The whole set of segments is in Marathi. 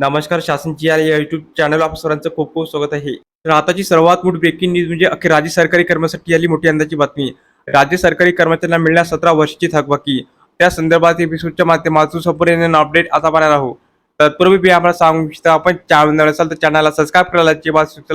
नमस्कार शासनची या युट्यूब चॅनल आप सर्वांचं खूप खूप स्वागत आहे. तर आताची सर्वात मोठी ब्रेकिंग न्यूज म्हणजे अखेर राज्य सरकारी कर्मचारी आली मोठी अंदाची बातमी. राज्य सरकारी कर्मचाऱ्यांना मिळणार सतरा वर्षाची थकबाकी. त्या संदर्भात एपिसोडच्या माध्यमातून संपूर्ण अपडेट आता पाहणार आहोत. तत्पूर्वी मी आम्हाला सांगू इच्छितो आपण चॅनल असाल तर चॅनलला सबस्क्राईब करायला ची बात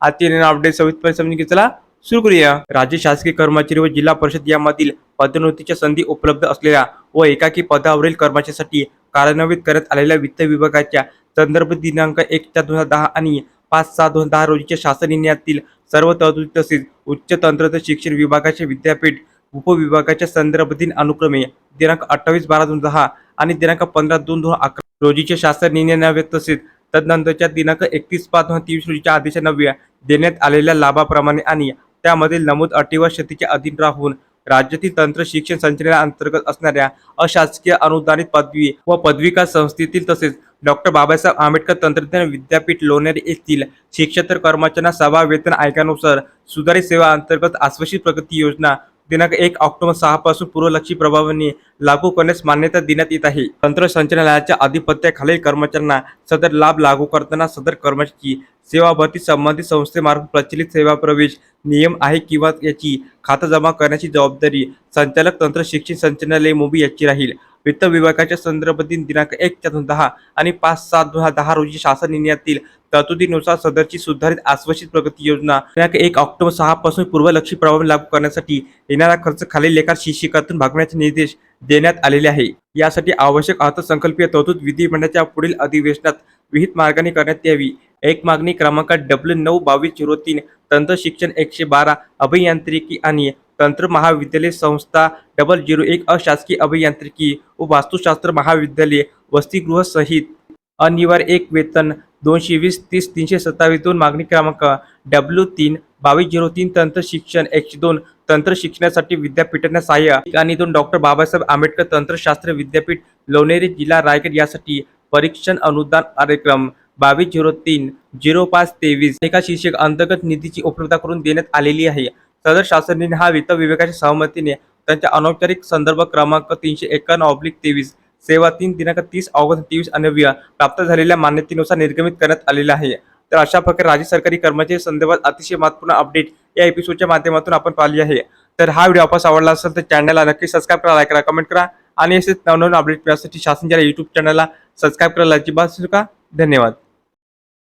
आजची अपडेट सविस्तर समजून घेतला सुरू करूया. राज्य शासकीय कर्मचारी व जिल्हा परिषद यामधील पदोन्नतीच्या संधी उपलब्ध असलेल्या व एकाकी पदावरील कर्मचाऱ्यांसाठी कार्यान्वित करत आलेल्या वित्त विभागाच्या संदर्भ दिनांक एक चार दोन हजार दहा आणि पाच सहा दोन हजार दहा रोजीच्या शासन निर्णयातील सर्व तरतुदी तसेच उच्च तंत्रज्ञ शिक्षण विभागाचे विद्यापीठ उपविभागाच्या संदर्भ दिन अनुक्रमे दिनांक अठ्ठावीस बारा दोन दहा आणि दिनांक पंधरा दोन दोन अकरा रोजीचे शासन निर्णय तसेच तदनंतरच्या दिनांक एकतीस पाच दोन हजार तेवीस रोजीच्या आदेशानव्या देण्यात आलेल्या लाभाप्रमाणे आणि त्यामधील नमूद अटी व अधीन राहून राज्यातील तंत्र शिक्षण संचालनाअंतर्गत असणाऱ्या अशासकीय अनुदानित पदवी व पदविका संस्थेतील तसेच डॉक्टर बाबासाहेब आंबेडकर तंत्रज्ञान विद्यापीठ लोणेर येथील शिक्षेतर कर्मचाऱ्यांना सभा वेतन आयोगानुसार सुधारित सेवा अंतर्गत आश्वासित प्रगती योजना दिनांक एक ऑक्टोबर सहा पासून पूर्वलक्षी प्रभावाने लागू करण्यास मान्यता देण्यात येत आहे. तंत्र संचालनालयाच्या आधिपत्याखालील कर्मचाऱ्यांना सदर लाभ लागू करताना सदर कर्मचारी सेवा भरती संबंधित संस्थेमार्फत प्रचलित सेवा प्रवेश नियम आहे किंवा याची खातं जमा करण्याची जबाबदारी संचालक तंत्र शिक्षण संचालनालय मुंबई याची राहील. वित्त विभागाच्या संदर्भ दिन दिनांक एक चार दोन दहा आणि पाच सात दोन हजार दहा रोजी शासन निर्णयातील तरतुदीनुसार सदरची सुधारित आश्वासित प्रगती योजना दिनांक एक ऑक्टोबर सहा पासून पूर्वलक्षी प्रभाव लागू करण्यासाठी येणारा खर्च खालील लेखा शिक्षिकातून भागवण्याचे निर्देश देण्यात आलेले आहे. यासाठी आवश्यक अर्थसंकल्पीय तरतूद विधिमंडळाच्या पुढील अधिवेशनात विहित मार्गाने करण्यात यावी. एक मागणी क्रमांक डब्ल्यू नऊ बावीस झिरो तीन तंत्र शिक्षण एकशे बारा अभियांत्रिकी आणि तंत्र महाविद्यालय संस्था डबल झिरो एक अशासकीय अभियांत्रिकी व वास्तुशास्त्र महाविद्यालय वसतिगृह सहित अनिवार्य एक वेतन दोनशे वीस तीस तीनशे सत्तावीस दोन मागणी क्रमांक डब्ल्यू तीन बावीस झिरो तीन तंत्र शिक्षण एकशे दोन तंत्र शिक्षणासाठी विद्यापीठांना सहाय्य. आणि दोन डॉक्टर बाबासाहेब आंबेडकर तंत्रशास्त्र विद्यापीठ लोणेरे जिल्हा रायगड यासाठी परीक्षण अनुदान कार्यक्रम बावीस झिरो तीन झिरो पाच तेवीस. एका शिक्षक अंतर्गत निधीची उपलब्धता करून देण्यात आलेली आहे. सदर शासनाने हा वित्त विभागाच्या सहमतीने त्यांच्या अनौपचारिक संदर्भ क्रमांक तीनशे एक्कावन्न ऑब्लिक तेवीस सेवा तीन दिनांक तीस ऑगस्ट तेवीस अनव्य प्राप्त झालेल्या मान्यतेनुसार निर्गमित करण्यात आलेला आहे. तर अशा प्रकारे राज्य सरकारी कर्मचारी संदर्भात अतिशय महत्त्वपूर्ण अपडेट या एपिसोडच्या माध्यमातून आपण पाहिली आहे. तर हा व्हिडिओ आपण आवडला असेल तर चॅनलला नक्की सबस्क्राईब करा लाईक करा कमेंट करा आणि असेच नवनवीन अपडेट मिळण्यासाठी शासनच्या युट्यूब चॅनलला सबस्क्राईब करायला अजिबात विसरू नका. धन्यवाद.